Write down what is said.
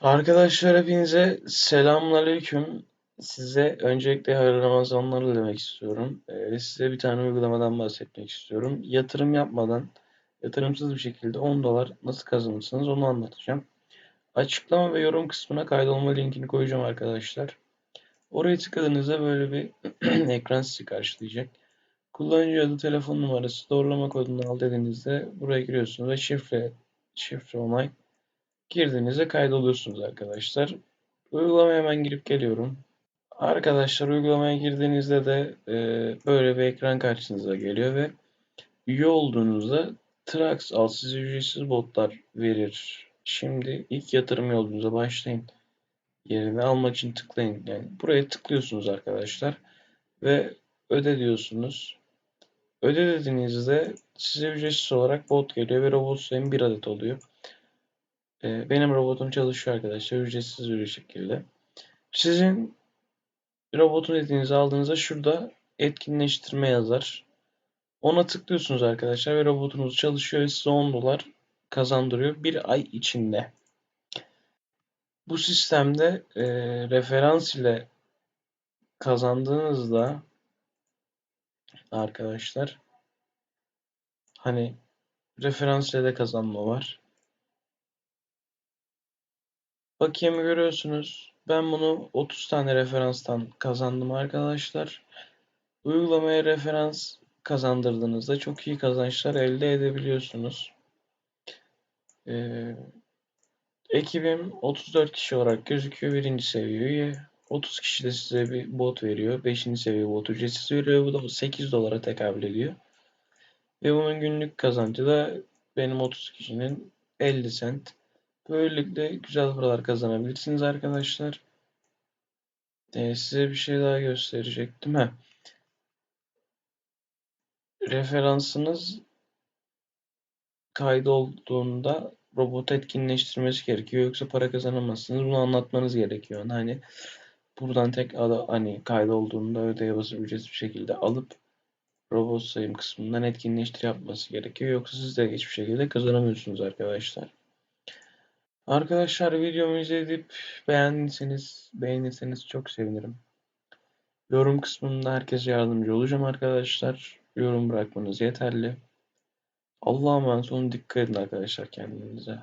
Arkadaşlar hepinize selamünaleyküm. Size öncelikle hayırlı Ramazanlar dilemek istiyorum. Ee, size bir tane uygulamadan bahsetmek istiyorum. Yatırım yapmadan, yatırımsız bir şekilde 10 dolar nasıl kazanırsınız onu anlatacağım. Açıklama ve yorum kısmına kaydolma linkini koyacağım arkadaşlar. Oraya tıkladığınızda böyle bir ekran sizi karşılayacak. Kullanıcı adı, telefon numarası, doğrulama kodunu al dediğinizde buraya giriyorsunuz ve şifre, şifre onay girdiğinizde kaydoluyorsunuz arkadaşlar. Uygulamaya hemen girip geliyorum. Arkadaşlar uygulamaya girdiğinizde de e, böyle bir ekran karşınıza geliyor ve üye olduğunuzda Trax al size ücretsiz botlar verir. Şimdi ilk yatırım yolunuza başlayın. Yerine almak için tıklayın. Yani buraya tıklıyorsunuz arkadaşlar ve öde diyorsunuz. Öde dediğinizde size ücretsiz olarak bot geliyor ve robot sayım bir adet oluyor. Ee, benim robotum çalışıyor arkadaşlar. Ücretsiz bir şekilde. Sizin robotun dediğinizi aldığınızda şurada etkinleştirme yazar. Ona tıklıyorsunuz arkadaşlar ve robotunuz çalışıyor ve size 10 dolar kazandırıyor bir ay içinde. Bu sistemde e, referans ile kazandığınızda arkadaşlar hani referans ile de kazanma var. Bakiyemi görüyorsunuz. Ben bunu 30 tane referanstan kazandım arkadaşlar. Uygulamaya referans kazandırdığınızda çok iyi kazançlar elde edebiliyorsunuz. Ee, ekibim 34 kişi olarak gözüküyor. Birinci seviye üye. 30 kişi de size bir bot veriyor. 5. seviye bot ücretsiz veriyor. Bu da 8 dolara tekabül ediyor. Ve bunun günlük kazancı da benim 30 kişinin 50 sent. Böylelikle güzel paralar kazanabilirsiniz arkadaşlar. Ee, size bir şey daha gösterecektim. Heh. Referansınız kaydolduğunda robot etkinleştirmesi gerekiyor. Yoksa para kazanamazsınız. Bunu anlatmanız gerekiyor. Hani buradan tek ada, hani kaydolduğunda ödeye basıp ücretsiz bir şekilde alıp robot sayım kısmından etkinleştir yapması gerekiyor. Yoksa siz de hiçbir şekilde kazanamıyorsunuz arkadaşlar. Arkadaşlar videomu izleyip beğendiyseniz, beğenirseniz çok sevinirim. Yorum kısmında herkese yardımcı olacağım arkadaşlar. Yorum bırakmanız yeterli. Allah'a emanet olun. Dikkat edin arkadaşlar kendinize.